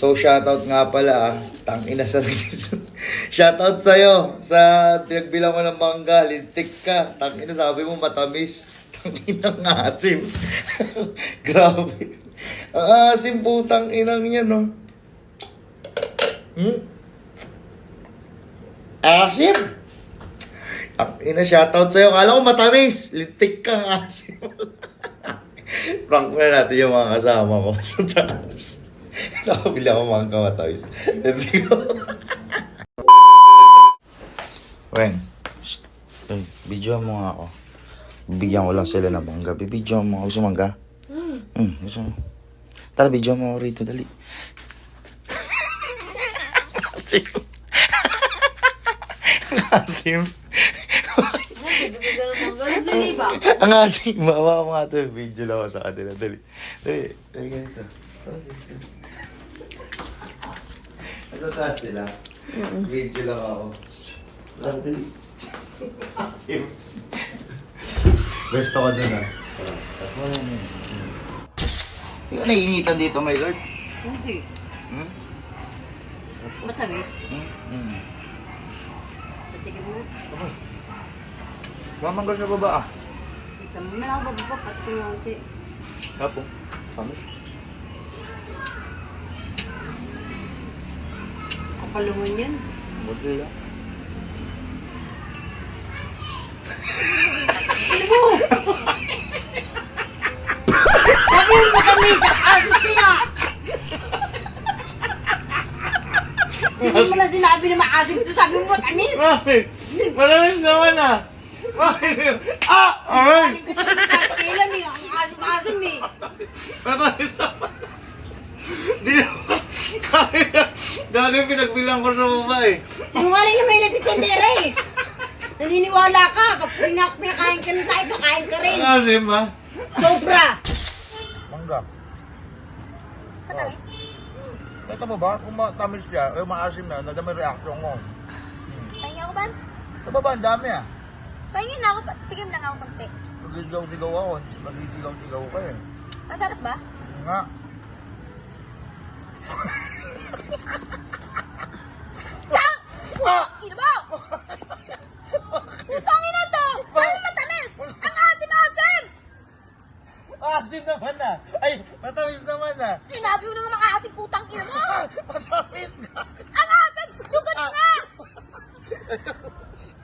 So, shoutout nga pala ah. Tangina sa Shoutout sa'yo sa pinagbilang mo ng mangga. Lintik ka. Tangina sabi mo matamis. Tangina ng asim. Grabe. Ang asim putang inang yan, no? Hmm? Asim? Ang ina, shoutout sa'yo. Kala ko matamis. Lintik kang asim. Prank na natin yung mga kasama ko sa taas. Nakabili ako mga kamatamis. Let's go. Wen, shh. Ay, video mo nga ako. Bigyan ko lang sila ng mangga. Bibidyo mo ako sa mangga. Hmm, gusto mo. Tara, video mo ako rito, dali. Asim. Asim. Dali ba? Ang asim. Mawa mo nga ito. Video lang ako sa kanila. Dali. Dali. Dali ganito. Ito taas sila. Video lang ako. Lang, dali. Asim. Best ako dun ah. Hindi ka naiinitan dito, my lord. Hindi. Hmm? Matamis. Hmm? Hmm. Patigil mo. Mamanggal sa baba ah. Ito mo na ako bababa pati ko yung unti. Tapo. Tamis. Kapalungan yan. Buti lang. Sabi mo matamis! Asin siya! Hindi mo lang sinabi na maasim ito. Sabi mo matamis! Bakit? Malamis naman ah. Bakit? Ah! Aray! Kailan eh. Ang asim-asim eh. Malamis naman. Di naman. Kaya. Dati pinagbilang ko sa baba eh. Sinungaling na may natitindera eh. Naniniwala ka. Pag pinak pinakain ka na tayo, kakain ka rin. Ang asim ah. Sobra! Mangga. Matamis? Ito mo ba? Kung matamis siya, eh maasim na, nadami reaction mo. Pahingi ako ba? Sa baba, ang dami ah. Pahingi na ako. pa- Tigim lang ako konti. Nagsigaw-sigaw ako. Nagsigaw-sigaw ka eh. Masarap ba? Nga. Tang! Ina mo! Putang ina to! Sabi mo matamis! Ang asim-asim! Asim naman na. Ay, matamis naman na. Sinabi mo na nga makaasim putang ina mo! matamis ka. Ang asim! Sugat nga!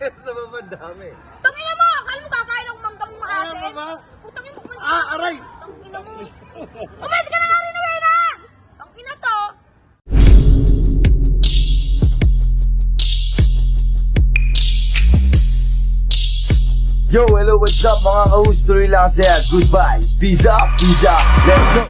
Sa baba, ang dami. Tang ina mo! Akala mo kakain ako mangga mong maasim? Ano ba? Putang ina mo! Ah, aray! Tang ina mo! Umalis ka na nga Yo, hello, what's up mga ka-host? Tuloy lang saya. Goodbye. Peace up, peace up. Let's go.